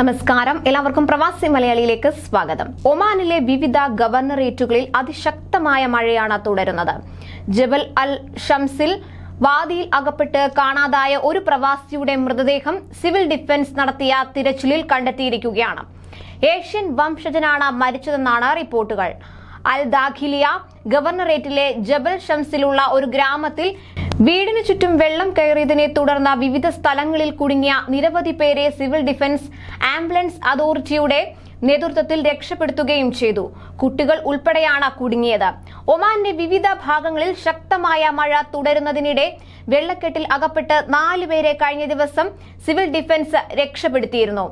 നമസ്കാരം. എല്ലാവർക്കും പ്രവാസി മലയാളിയിലേക്ക് സ്വാഗതം. ഒമാനിലെ വിവിധ ഗവർണറേറ്റുകളിൽ അതിശക്തമായ മഴയാണ് തുടരുന്നത്. ജബൽ അൽ ഷംസിൽ വാദിയിൽ അകപ്പെട്ട് കാണാതായ ഒരു പ്രവാസിയുടെ മൃതദേഹം സിവിൽ ഡിഫൻസ് നടത്തിയ തിരച്ചിലിൽ കണ്ടെത്തിയിരിക്കുകയാണ്. ഏഷ്യൻ വംശജനാണ് മരിച്ചതെന്നാണ് റിപ്പോർട്ടുകൾ. അൽ ദാഖിലിയ ഗവർണറേറ്റിലെ ജബൽ ഷംസിലുള്ള ഒരു ഗ്രാമത്തിൽ വീടിനു ചുറ്റും വെള്ളം കയറിയതിനെ തുടർന്ന് വിവിധ സ്ഥലങ്ങളിൽ കുടുങ്ങിയ നിരവധി പേരെ സിവിൽ ഡിഫൻസ് ആംബുലൻസ് അതോറിറ്റിയുടെ നേതൃത്വത്തിൽ രക്ഷപ്പെടുത്തുകയും ചെയ്തു. കുട്ടികൾ ഉൾപ്പെടെയാണ് കുടുങ്ങിയത്. ഒമാന്റെ വിവിധ ഭാഗങ്ങളിൽ ശക്തമായ മഴ തുടരുന്നതിനിടെ വെള്ളക്കെട്ടിൽ അകപ്പെട്ട് നാലുപേരെ കഴിഞ്ഞ ദിവസം സിവിൽ ഡിഫൻസ് രക്ഷപ്പെടുത്തിയിരുന്നു.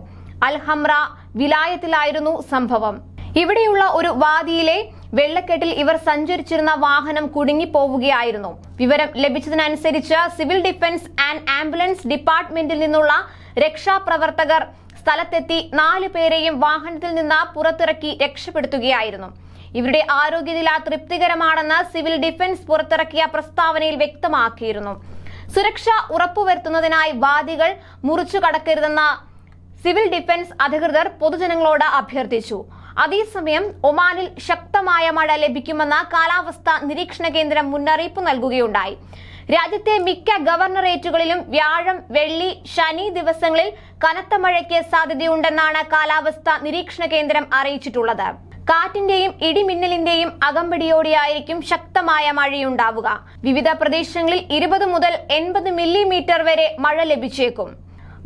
അൽഹംറ വിലായത്തിലായിരുന്നു സംഭവം. ഇവിടെയുള്ള ഒരു വാദിയിലെ വെള്ളക്കെട്ടിൽ ഇവർ സഞ്ചരിച്ചിരുന്ന വാഹനം കുടുങ്ങിപ്പോവുകയായിരുന്നു. വിവരം ലഭിച്ചതിനനുസരിച്ച് സിവിൽ ഡിഫൻസ് ആൻഡ് ആംബുലൻസ് ഡിപ്പാർട്ട്മെന്റിൽ നിന്നുള്ള രക്ഷാപ്രവർത്തകർ സ്ഥലത്തെത്തി നാലു പേരെയും വാഹനത്തിൽ നിന്ന് പുറത്തിറക്കി രക്ഷപ്പെടുത്തുകയായിരുന്നു. ഇവരുടെ ആരോഗ്യനില തൃപ്തികരമാണെന്ന് സിവിൽ ഡിഫൻസ് പുറത്തിറക്കിയ പ്രസ്താവനയിൽ വ്യക്തമാക്കിയിരുന്നു. സുരക്ഷ ഉറപ്പുവരുത്തുന്നതിനായി വാദികൾ മുറിച്ചു കടക്കരുതെന്ന സിവിൽ ഡിഫൻസ് അധികൃതർ പൊതുജനങ്ങളോട് അഭ്യർത്ഥിച്ചു. അതേസമയം ഒമാനിൽ ശക്തമായ മഴ ലഭിക്കുമെന്ന കാലാവസ്ഥാ നിരീക്ഷണ കേന്ദ്രം മുന്നറിയിപ്പ് നൽകുകയുണ്ടായി. രാജ്യത്തെ മിക്ക ഗവർണറേറ്റുകളിലും വ്യാഴം വെള്ളി ശനി ദിവസങ്ങളിൽ കനത്ത മഴയ്ക്ക് സാധ്യതയുണ്ടെന്നാണ് കാലാവസ്ഥാ നിരീക്ഷണ കേന്ദ്രം അറിയിച്ചിട്ടുള്ളത്. കാറ്റിന്റെയും ഇടിമിന്നലിന്റെയും അകമ്പടിയോടെയായിരിക്കും ശക്തമായ മഴയുണ്ടാവുക. വിവിധ പ്രദേശങ്ങളിൽ ഇരുപത് മുതൽ എൺപത് മില്ലിമീറ്റർ വരെ മഴ ലഭിച്ചേക്കും.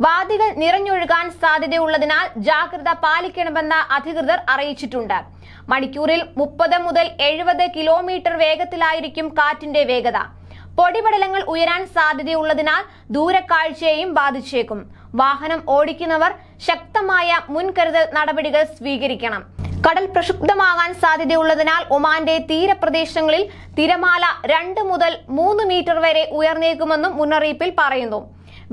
വാദികൾ നിറഞ്ഞൊഴുകാൻ സാധ്യതയുള്ളതിനാൽ ജാഗ്രത പാലിക്കണമെന്ന് അധികൃതർ അറിയിച്ചിട്ടുണ്ട്. മണിക്കൂറിൽ മുപ്പത് മുതൽ എഴുപത് കിലോമീറ്റർ വേഗത്തിലായിരിക്കും കാറ്റിന്റെ വേഗത. പൊടിപടലങ്ങൾ ഉയരാൻ സാധ്യതയുള്ളതിനാൽ ദൂരക്കാഴ്ചയെയും ബാധിച്ചേക്കും. വാഹനം ഓടിക്കുന്നവർ ശക്തമായ മുൻകരുതൽ നടപടികൾ സ്വീകരിക്കണം. കടൽ പ്രക്ഷുബ്ധമാകാൻ സാധ്യതയുള്ളതിനാൽ ഒമാന്റെ തീരപ്രദേശങ്ങളിൽ തിരമാല രണ്ട് മുതൽ മൂന്ന് മീറ്റർ വരെ ഉയർന്നേക്കുമെന്നും മുന്നറിയിപ്പിൽ പറയുന്നു.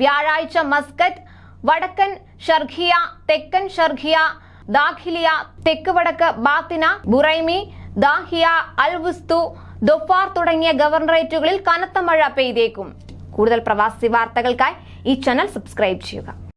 വ്യാഴാഴ്ച മസ്കറ്റ് വടക്കൻ ഷർഖിയ തെക്കൻ ഷർഖിയ ദാഖിലിയ തെക്ക് വടക്ക് ബാത്തിന ബുറൈമി ദാഹിയ അൽവുസ്തു ദൊഫാർ തുടങ്ങിയ ഗവർണറേറ്റുകളിൽ കനത്ത മഴ പെയ്തേക്കും. കൂടുതൽ പ്രവാസി വാർത്തകൾക്കായി ഈ ചാനൽ സബ്സ്ക്രൈബ് ചെയ്യുക.